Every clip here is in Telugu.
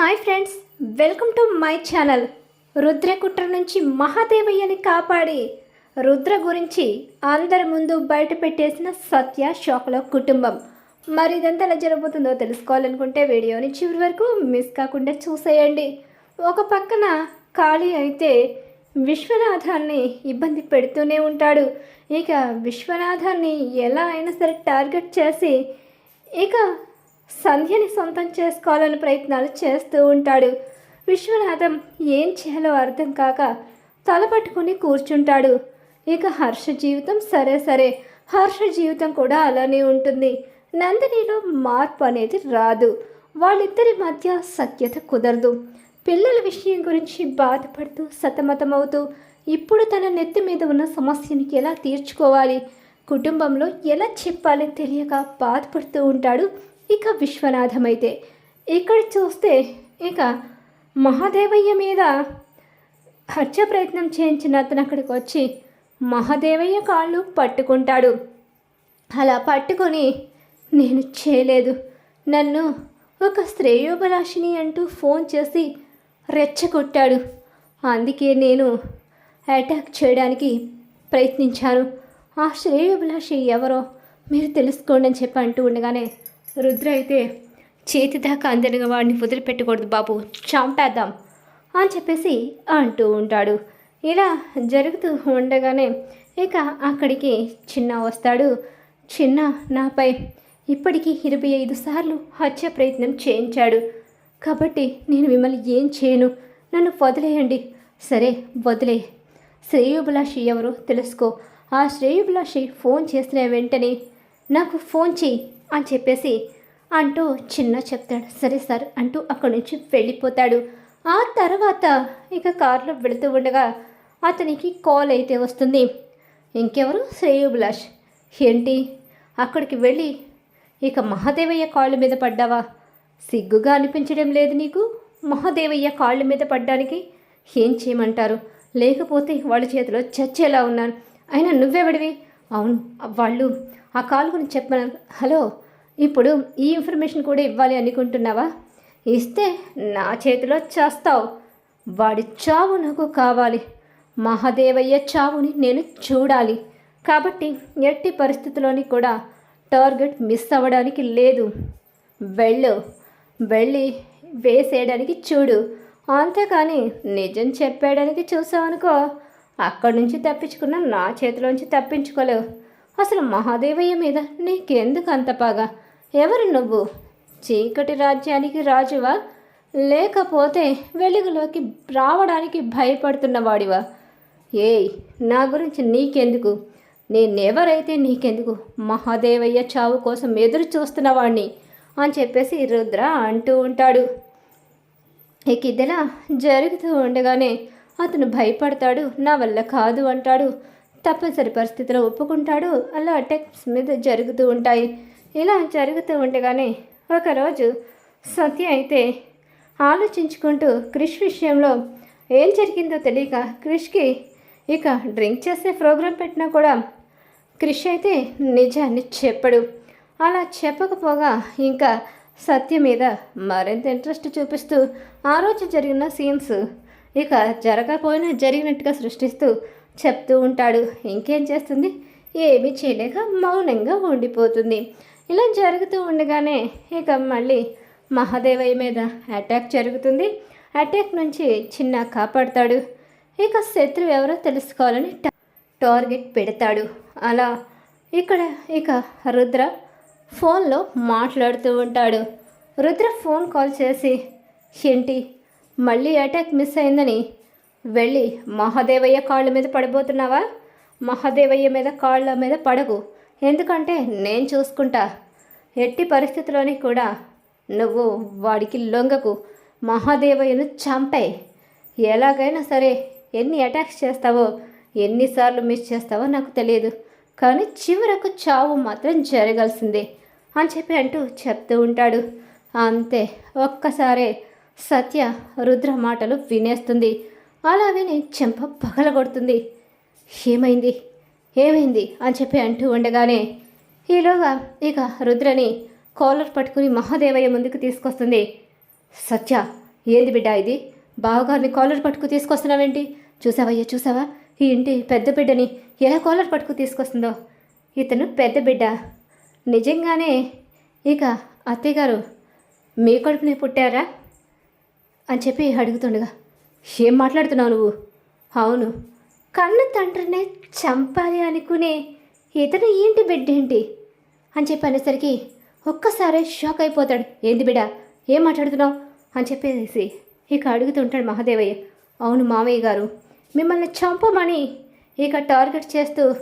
Hi friends welcome to my channel. రుద్రకుట్ర నుంచి మహాదేవయ్యని కాపాడి. రుద్ర గురించి అందరి ముందు బయట పెట్టేసిన సత్య శోకలో కుటుంబం. మరి ఇదంతా ఎలా జరగబోతుందో తెలుసుకోవాలనుకుంటే వీడియోని చివరి వరకు మిస్ కాకుండా చూసేయండి. ఒక పక్కన ఖాళీ అయితే విశ్వనాథాన్ని ఇబ్బంది పెడుతూనే ఉంటాడు. ఇక విశ్వనాథాన్ని ఎలా అయినా సరే టార్గెట్ చేసి ఇక సంధ్యని సొంతం చేసుకోవాలని ప్రయత్నాలు చేస్తూ ఉంటాడు. విశ్వనాథం ఏం చేయాలో అర్థం కాక తల పట్టుకుని కూర్చుంటాడు. ఇక హర్ష జీవితం సరే సరే. హర్ష జీవితం కూడా అలానే ఉంటుంది. నందినిలో మార్పు అనేది రాదు. వాళ్ళిద్దరి మధ్య సఖ్యత కుదరదు. పిల్లల విషయం గురించి బాధపడుతూ సతమతమవుతూ ఇప్పుడు తన నెత్తి మీద ఉన్న సమస్యని ఎలా తీర్చుకోవాలి? కుటుంబంలో ఎలా చెప్పాలి తెలియక బాధపడుతూ ఉంటాడు ఇక విశ్వనాథం అయితే ఇక్కడ చూస్తే ఇక మహాదేవయ్య మీద హత్య ప్రయత్నం చేయించిన అతను అక్కడికి వచ్చి మహాదేవయ్య కాళ్ళు పట్టుకుంటాడు. అలా పట్టుకొని నేను చేయలేదు. నన్ను ఒక శ్రేయోభిలాషిని అంటూ ఫోన్ చేసి రెచ్చగొట్టాడు. అందుకే నేను అటాక్ చేయడానికి ప్రయత్నించాను. ఆ శ్రేయోభిలాషి ఎవరో మీరు తెలుసుకోండి అని చెప్పి అంటూ ఉండగానే రుద్ర అయితే చేతి దాకా అందరిగా వాడిని వదిలిపెట్టకూడదు బాబు చంపేద్దాం అని చెప్పేసి అంటూ ఉంటాడు. ఇలా జరుగుతూ ఉండగానే ఇక అక్కడికి చిన్న వస్తాడు. చిన్న నాపై ఇప్పటికీ ఇరవై ఐదు సార్లు హత్య ప్రయత్నం చేయించాడు. కాబట్టి నేను మిమ్మల్ని ఏం చేయను? నన్ను వదిలేయండి. సరే వదిలే. శ్రేయుభిలాషి ఎవరో తెలుసుకో. ఆ శ్రేయుభిలాషి ఫోన్ చేసిన వెంటనే నాకు ఫోన్ చేయి అని చెప్పేసి అంటూ చిన్న చెప్తాడు. సరే సార్ అంటూ అక్కడి నుంచి వెళ్ళిపోతాడు. ఆ తర్వాత ఇక కారులో వెళుతూ ఉండగా అతనికి కాల్ అయితే వస్తుంది. ఇంకెవరు? శ్రేయుభిలాష్. ఏంటి? అక్కడికి వెళ్ళి ఇక మహాదేవయ్య కాళ్ళ మీద పడ్డావా? సిగ్గుగా అనిపించడం లేదు నీకు? మహాదేవయ్య కాళ్ళ మీద పడ్డానికి ఏం చేయమంటారు? లేకపోతే వాళ్ళ చేతిలో చచ్చేలా ఉన్నాను. అయినా నువ్వెవడివి? అవును వాళ్ళు ఆ కాల్ గురించి చెప్పాను హలో ఇప్పుడు ఈ ఇన్ఫర్మేషన్ కూడా ఇవ్వాలి అనుకుంటున్నావా? ఇస్తే నా చేతిలో చేస్తావు. వాడి చావు నాకు కావాలి. మహాదేవయ్య చావుని నేను చూడాలి. కాబట్టి ఎట్టి పరిస్థితుల్లోని కూడా టార్గెట్ మిస్ అవ్వడానికి లేదు. వెళ్ళు. వెళ్ళి వేసేయడానికి చూడు. అంతేకాని నిజం చెప్పేయడానికి చూసావనుకో అక్కడి నుంచి తప్పించుకున్న నా చేతిలోంచి తప్పించుకోలేవు. అసలు మహాదేవయ్య మీద నీకెందుకు అంత పగ? ఎవరు నువ్వు? చీకటి రాజ్యానికి రాజువా? లేకపోతే వెలుగులోకి రావడానికి భయపడుతున్న వాడివా ఏయ్ నా గురించి నీకెందుకు? నేనెవరైతే నీకెందుకు మహాదేవయ్య చావు కోసం ఎదురు చూస్తున్నవాడిని అని చెప్పేసి రుద్ర అంటూ ఉంటాడు. ఇక ఇదిలా జరుగుతూ ఉండగానే అతను భయపడతాడు నా వల్ల కాదు అంటాడు. తప్పనిసరి పరిస్థితిలో ఒప్పుకుంటాడు. అలా అటాక్స్ మీద జరుగుతూ ఉంటాయి. ఇలా జరుగుతూ ఉండగానే ఒకరోజు సత్య అయితే ఆలోచించుకుంటూ క్రిష్ విషయంలో ఏం జరిగిందో తెలియక క్రిష్కి ఇక డ్రింక్ చేసే ప్రోగ్రాం పెట్టినా కూడా క్రిష్ అయితే నిజాన్ని చెప్పడు. అలా చెప్పకపోగా ఇంకా సత్య మీద మరింత ఇంట్రెస్ట్ చూపిస్తూ ఆ రోజు జరిగిన సీన్స్ ఇక జరగకపోయినా జరిగినట్టుగా సృష్టిస్తూ చెప్తూ ఉంటాడు. ఇంకేం చేస్తుంది? ఏమీ చేయలేక మౌనంగా ఉండిపోతుంది. ఇలా జరుగుతూ ఉండగానే ఇక మళ్ళీ మహాదేవయ్య మీద అటాక్ జరుగుతుంది. అటాక్ నుంచి చిన్న కాపాడతాడు. ఇక శత్రువు ఎవరో తెలుసుకోవాలని టార్గెట్ పెడతాడు. అలా ఇక్కడ ఇక రుద్ర ఫోన్లో మాట్లాడుతూ ఉంటాడు. రుద్ర ఫోన్ కాల్ చేసి ఏంటి? మళ్ళీ అటాక్ మిస్ అయిందని వెళ్ళి మహాదేవయ్య కాళ్ళ మీద పడిపోతున్నావా? మహాదేవయ్య మీద కాళ్ళ మీద పడకు. ఎందుకంటే నేను చూసుకుంటా. ఎట్టి పరిస్థితిలోని కూడా నువ్వు వాడికి లొంగకు. మహాదేవయ్యను చంపాయి ఎలాగైనా సరే ఎన్ని అటాక్స్ చేస్తావో ఎన్నిసార్లు మిస్ చేస్తావో నాకు తెలియదు. కానీ చివరకు చావు మాత్రం జరగాల్సిందే అని చెప్పి అంటూ చెప్తూ ఉంటాడు. అంతే. ఒక్కసారే సత్య రుద్ర మాటలు వినేస్తుంది. అలా విని చెంప పగలగొడుతుంది. ఏమైంది? ఏమైంది? అని చెప్పి అంటూ ఉండగానే ఈలోగా ఇక రుద్రని కాలర్ పట్టుకుని మహాదేవయ్య ముందుకు తీసుకొస్తుంది. సత్య ఏంది బిడ్డ ఇది? బావగారిని కాలర్ పట్టుకు తీసుకొస్తున్నావేంటి? చూసావయ్యా చూసావా? ఈ ఇంటి పెద్ద బిడ్డని ఎలా కాలర్ పట్టుకు తీసుకొస్తుందో? ఇతను పెద్ద బిడ్డ. నిజంగానే ఇక అత్తయ్య గారు మీ కడుపునే పుట్టారా? అని చెప్పి అడుగుతుండగా ఏం మాట్లాడుతున్నావు నువ్వు? అవును. కన్న తండ్రినే చంపాలి అనుకునే ఇతను ఏంటి బిడ్డేంటి? అని చెప్పి అనేసరికి ఒక్కసారి షాక్ అయిపోతాడు. ఏంది బిడ్డ? ఏం మాట్లాడుతున్నావు? అని చెప్పేసి ఇక అడుగుతుంటాడు మహాదేవయ్య. అవును మామయ్య గారు మిమ్మల్ని చంపమని ఇక టార్గెట్ చేస్తూ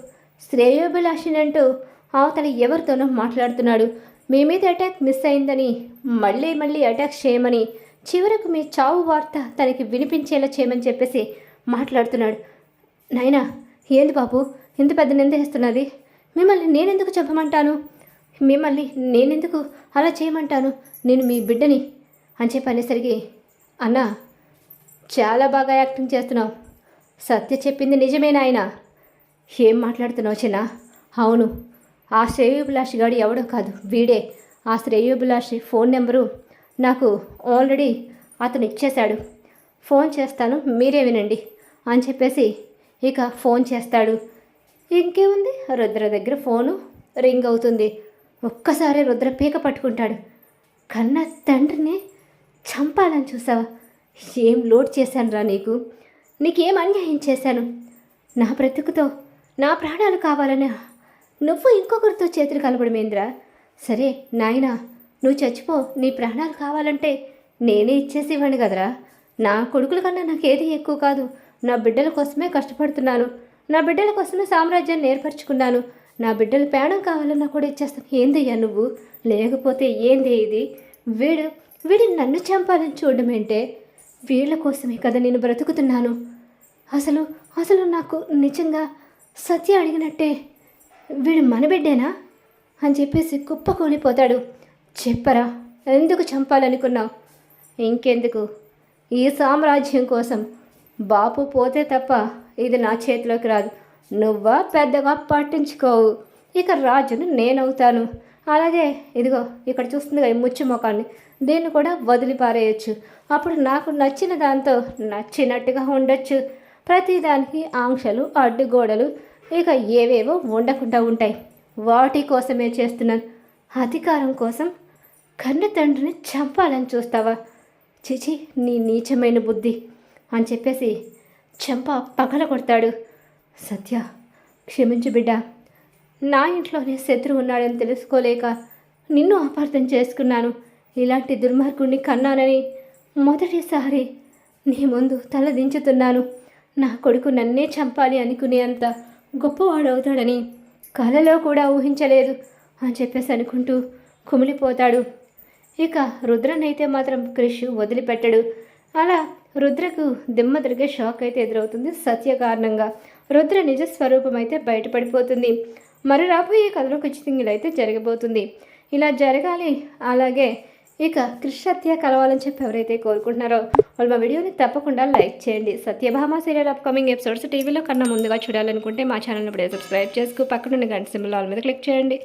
శ్రేయోభిలాషినంటూ అవతల ఎవరితోనో మాట్లాడుతున్నాడు. మీ మీద అటాక్ మిస్ అయిందని మళ్ళీ మళ్ళీ అటాక్ చేయమని చివరకు మీ చావు వార్త తనకి వినిపించేలా చేయమని చెప్పేసి మాట్లాడుతున్నాడు. నాయనా ఏంది బాబు? ఇంత పెద్ద నిందేస్తున్నది మిమ్మల్ని నేనెందుకు చెప్పమంటాను? మిమ్మల్ని నేనెందుకు అలా చేయమంటాను? నేను మీ బిడ్డని అని చెప్పి అనేసరికి అన్నా చాలా బాగా యాక్టింగ్ చేస్తున్నావు. సత్య చెప్పింది నిజమేనా ఆయన ఏం మాట్లాడుతున్నావు చిన్న? అవును ఆ శ్రేయోభిలాషి గాడు ఎవడో కాదు వీడే. ఆ శ్రేయోభిలాషి ఫోన్ నెంబరు నాకు ఆల్రెడీ అతను ఇచ్చేశాడు. ఫోన్ చేస్తాను మీరే వినండి అని చెప్పేసి ఇక ఫోన్ చేస్తాడు. ఇంకేముంది? రుద్ర దగ్గర ఫోను రింగ్ అవుతుంది. ఒక్కసారి రుద్ర పీక పట్టుకుంటాడు. కన్న తండ్రిని చంపాలని చూసావా? ఏం లోడ్ చేశాను రా నీకు? నీకేం అన్యాయం చేశాను? నా బ్రతుకుతో నా ప్రాణాలు కావాలని నువ్వు ఇంకొకరితో చేతులు కలపడమేంద్రా? సరే నాయనా నువ్వు చచ్చిపో నీ ప్రాణాలు కావాలంటే నేనే ఇచ్చేసి ఇవ్వండి కదరా. నా కొడుకుల కన్నా నాకేది ఎక్కువ కాదు. నా బిడ్డల కోసమే కష్టపడుతున్నాను. నా బిడ్డల కోసమే సామ్రాజ్యాన్ని ఏర్పరచుకున్నాను. నా బిడ్డల ప్రాణం కావాలన్నా కూడా ఇచ్చేస్తాను ఏందయ్యా నువ్వు? లేకపోతే ఏంది ఇది? వీడు వీడు నన్ను చంపాలని చూడడం ఏంటే? వీళ్ళ కోసమే కదా నేను బ్రతుకుతున్నాను. అసలు అసలు నాకు నిజంగా సత్య అడిగినట్టే వీడు మన బిడ్డేనా? అని చెప్పేసి కుప్ప కూలిపోతాడు. చెప్పరా? ఎందుకు చంపాలనుకున్నావు? ఇంకెందుకు? ఈ సామ్రాజ్యం కోసం బాపు పోతే తప్ప ఇది నా చేతిలోకి రాదు. నువ్వా పెద్దగా పట్టించుకోవు. ఇక రాజును నేనవుతాను. అలాగే ఇదిగో ఇక్కడ చూస్తుందిగా ఈ ముచ్చు ముఖాన్ని దీన్ని కూడా వదిలిపారేయచ్చు అప్పుడు నాకు నచ్చిన దాంతో నచ్చినట్టుగా ఉండొచ్చు. ప్రతిదానికి ఆంక్షలు అడ్డుగోడలు ఇక ఏవేవో ఉండకుండా ఉంటాయి. వాటి కోసమే చేస్తున్నాను. అధికారం కోసం కన్న తండ్రిని చంపాలని చూస్తావా? చిచి నీ నీచమైన బుద్ధి అని చెప్పేసి చెంప పగల కొడతాడు. సత్య క్షమించు బిడ్డ. నా ఇంట్లోనే శత్రువు ఉన్నాడని తెలుసుకోలేక నిన్ను అపార్థం చేసుకున్నాను. ఇలాంటి దుర్మార్గుణ్ణి కన్నానని మొదటిసారి నీ ముందు తల దించుతున్నాను. నా కొడుకు నన్నే చంపాలి అనుకునేంత గొప్పవాడవుతాడని కలలో కూడా ఊహించలేదు అని చెప్పేసి అనుకుంటూ కుమిలిపోతాడు. ఇక రుద్రనైతే మాత్రం క్రిష్ వదిలిపెట్టడు. అలా రుద్రకు దిమ్మ తిరిగే షాక్ అయితే ఎదురవుతుంది సత్య కారణంగా. రుద్ర నిజ స్వరూపం అయితే బయటపడిపోతుంది. మరి రాబోయే కథలో ఖచ్చితంగా అయితే జరగబోతుంది. ఇలా జరగాలి అలాగే ఇక క్రిష్ సత్య కలవాలని చెప్పి ఎవరైతే కోరుకుంటున్నారో వాళ్ళు మా వీడియోని తప్పకుండా లైక్ చేయండి. సత్యభామ సీరియల్ అప్కమింగ్ ఎపిసోడ్స్ టీవీలో కన్నా ముందుగా చూడాలనుకుంటే మా ఛానల్ని ఇప్పుడే సబ్స్క్రైబ్ చేసుకు. పక్కనున్న గంట సింబల్ ఆల్ మీద క్లిక్ చేయండి.